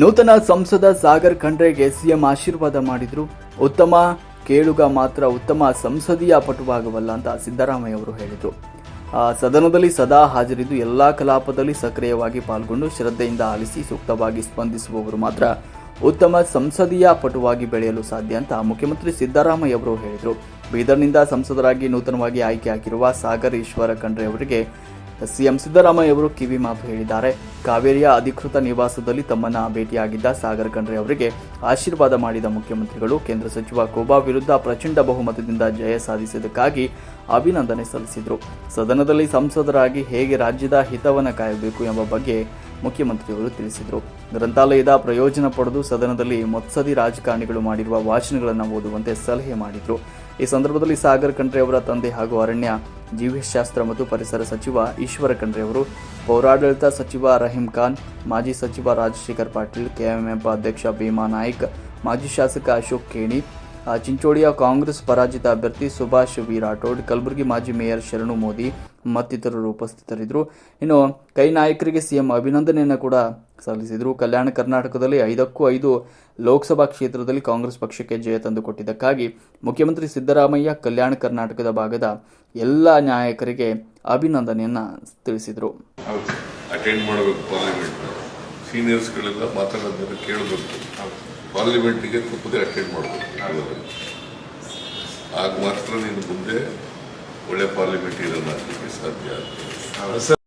ನೂತನ ಸಂಸದ ಸಾಗರ್ ಖಂಡ್ರೆಗೆ ಸಿಎಂ ಆಶೀರ್ವಾದ ಮಾಡಿದ್ರು. ಉತ್ತಮ ಕೇಳುಗ ಮಾತ್ರ ಉತ್ತಮ ಸಂಸದೀಯ ಪಟುವಾಗಬಲ್ಲ ಅಂತ ಸಿದ್ದರಾಮಯ್ಯ ಅವರು ಹೇಳಿದರು. ಸದನದಲ್ಲಿ ಸದಾ ಹಾಜರಿದ್ದು ಎಲ್ಲಾ ಕಲಾಪದಲ್ಲಿ ಸಕ್ರಿಯವಾಗಿ ಪಾಲ್ಗೊಂಡು ಶ್ರದ್ಧೆಯಿಂದ ಆಲಿಸಿ ಸೂಕ್ತವಾಗಿ ಸ್ಪಂದಿಸುವವರು ಮಾತ್ರ ಉತ್ತಮ ಸಂಸದೀಯ ಪಟುವಾಗಿ ಬೆಳೆಯಲು ಸಾಧ್ಯ ಅಂತ ಮುಖ್ಯಮಂತ್ರಿ ಸಿದ್ದರಾಮಯ್ಯ ಅವರು ಹೇಳಿದರು. ಬೀದರ್ನಿಂದ ಸಂಸದರಾಗಿ ನೂತನವಾಗಿ ಆಯ್ಕೆಯಾಗಿರುವ ಸಾಗರ್ ಈಶ್ವರ ಖಂಡ್ರೆ ಅವರಿಗೆ ಸಿಎಂ ಸಿದ್ದರಾಮಯ್ಯ ಅವರು ಕಿವಿ ಮಾತು ಹೇಳಿದ್ದಾರೆ. ಕಾವೇರಿಯ ಅಧಿಕೃತ ನಿವಾಸದಲ್ಲಿ ತಮ್ಮನ್ನ ಭೇಟಿಯಾಗಿದ್ದ ಸಾಗರ್ ಖಂಡ್ರೆ ಅವರಿಗೆ ಆಶೀರ್ವಾದ ಮಾಡಿದ ಮುಖ್ಯಮಂತ್ರಿಗಳು, ಕೇಂದ್ರ ಸಚಿವ ಕೋಬಾ ವಿರುದ್ಧ ಪ್ರಚಂಡ ಬಹುಮತದಿಂದ ಜಯ ಸಾಧಿಸಿದ್ದಕ್ಕಾಗಿ ಅಭಿನಂದನೆ ಸಲ್ಲಿಸಿದರು. ಸದನದಲ್ಲಿ ಸಂಸದರಾಗಿ ಹೇಗೆ ರಾಜ್ಯದ ಹಿತವನ್ನು ಕಾಯಬೇಕು ಎಂಬ ಬಗ್ಗೆ ಮುಖ್ಯಮಂತ್ರಿಯವರು ತಿಳಿಸಿದರು. ಗ್ರಂಥಾಲಯದ ಪ್ರಯೋಜನ ಪಡೆದು ಸದನದಲ್ಲಿ ಮೊತ್ಸದಿ ರಾಜಕಾರಣಿಗಳು ಮಾಡಿರುವ ವಾಚನಗಳನ್ನು ಓದುವಂತೆ ಸಲಹೆ ಮಾಡಿದರು. ಈ ಸಂದರ್ಭದಲ್ಲಿ ಸಾಗರ್ ಖಂಡ್ರೆ ಅವರ ತಂದೆ ಹಾಗೂ ಅರಣ್ಯ ಜೀವಶಾಸ್ತ್ರ ಮತ್ತು ಪರಿಸರ ಸಚಿವ ಈಶ್ವರ ಖಂಡ್ರೆ ಅವರು ಪೌರಾಡಳಿತ ಸಚಿವ ರಹೀಂ ಖಾನ್ ಮಾಜಿ ಸಚಿವ ರಾಜಶೇಖರ್ ಪಾಟೀಲ್ ಕೆಎಂಎಫ್ ಅಧ್ಯಕ್ಷ ಭೀಮಾ ನಾಯ್ಕ್ ಮಾಜಿ ಶಾಸಕ ಅಶೋಕ್ ಆ, ಚಿಂಚೋಳಿಯ ಕಾಂಗ್ರೆಸ್ ಪರಾಜಿತ ಅಭ್ಯರ್ಥಿ ಸುಭಾಷ್ ವಿ ರಾಠೋಡ್, ಕಲಬುರಗಿ ಮಾಜಿ ಮೇಯರ್ ಶರಣು ಮೋದಿ ಮತ್ತಿತರರು ಉಪಸ್ಥಿತರಿದ್ದರು. ಇನ್ನು ಕೈ ನಾಯಕರಿಗೆ ಸಿಎಂ ಅಭಿನಂದನೆಯನ್ನು ಕೂಡ ಸಲ್ಲಿಸಿದರು. ಕಲ್ಯಾಣ ಕರ್ನಾಟಕದಲ್ಲಿ ಐದಕ್ಕೂ ಐದು ಲೋಕಸಭಾ ಕ್ಷೇತ್ರದಲ್ಲಿ ಕಾಂಗ್ರೆಸ್ ಪಕ್ಷಕ್ಕೆ ಜಯ ತಂದುಕೊಟ್ಟಿದ್ದಕ್ಕಾಗಿ ಮುಖ್ಯಮಂತ್ರಿ ಸಿದ್ದರಾಮಯ್ಯ ಕಲ್ಯಾಣ ಕರ್ನಾಟಕದ ಭಾಗದ ಎಲ್ಲ ನಾಯಕರಿಗೆ ಅಭಿನಂದನೆಯನ್ನ ತಿಳಿಸಿದರು. ಸೀನಿಯರ್ಸ್ಗಳೆಲ್ಲ ಮಾತಾಡೋದನ್ನು ಕೇಳಬೇಕು. ಪಾರ್ಲಿಮೆಂಟಿಗೆ ತಪ್ಪದೆ ಅಟೆಂಡ್ ಮಾಡಬೇಕು. ಆಗ ಮಾತ್ರ ನೀನು ಮುಂದೆ ಒಳ್ಳೆ ಪಾರ್ಲಿಮೆಂಟ್ ಇರೋದಾಗಲಿಕ್ಕೆ ಸಾಧ್ಯ ಆಗ್ತದೆ.